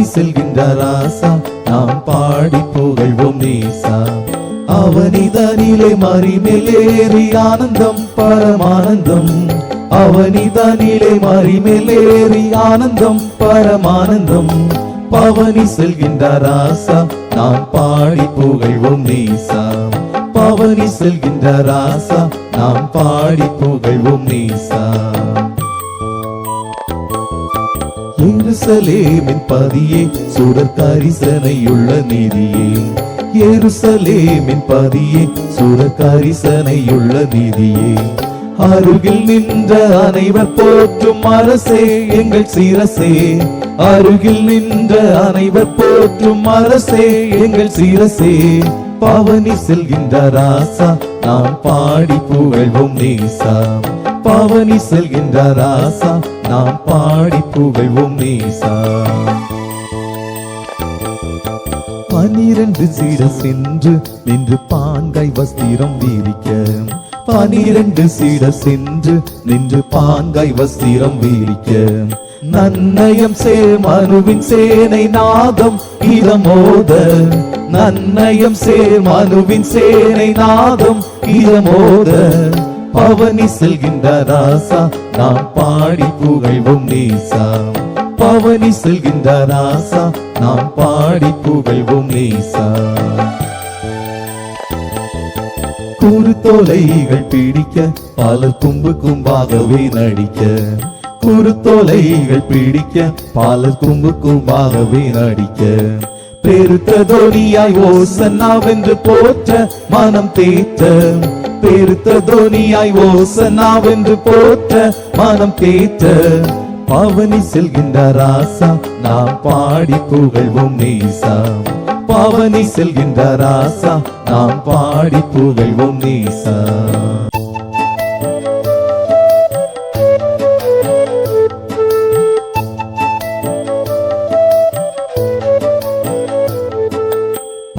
பவனி செல்கின்ற ராசா நாம் பாடி புகழ்வோம் நேசா அவனிதனிலே மறிமேலேறி ஆனந்தம் பரமானந்தம். அவனிதனிலே மறிமேலேறி ஆனந்தம் பரமானந்தம். பவனி செல்கின்ற ராசா நாம் பாடி புகழ்வோம் நேசா பவனி செல்கின்ற ராசா நாம் பாடி புகழ்வோம் நேசா எருசலேமின் பதியே சுடர் கரிசனையுள்ள நீதியே. எருசலேமின் பதியே சுடர் கரிசனையுள்ள நீதியே. அருகில் நின்ற அனைவர் போற்றும் அரசே எங்கள் சிரசே. அருகில் நின்ற அனைவர் போற்றும் அரசே எங்கள் சிரசே. பவனி செல்கின்ற ராசா நாம் பாடி புகழ்வோம் நேசா. பவனி செல்கின்ற ராசா நாம் பாடி புகழ்வோம் நேசா. பனிரண்டு சீட சென்று நின்று பாங்காய் வஸ்திரம் வீரிக்க. பனிரண்டு சீட சென்று நின்று பாங்காய் வஸ்திரம் வீரிக்க. நன்னயம் சே மனுவின் சேனை நாதம் இதமோத. நன்னயம் சே மனுவின் சேனை நாதம் இதமோத. பவனி செல்கின்ற ராசா நாம் பாடி புகழ்வோம் நேசா. பவனி செல்கின்ற ராசா நாம் பாடி புகழ்வோம் நேசா. குருத்தோலைகள் பிடிக்க பல கும்பு கும்பாகவே நடிக்க குருத்தோலைகள் பிடிக்க பல கும்பு கும்பாகவே நடிக்க பெருத்த தோனியாய் ஓசன்னாவென்று போற்ற மனம் தேற்ற. பெருத்த தோனியாய் ஓசனாவென்று போற்ற மனம் தேற்ற பவனி செல்கின்ற ராசா நாம் பாடி புகழ்வோம் நீசா. பவனி செல்கின்ற ராசா நாம் பாடி புகழ்வோம் நீசா.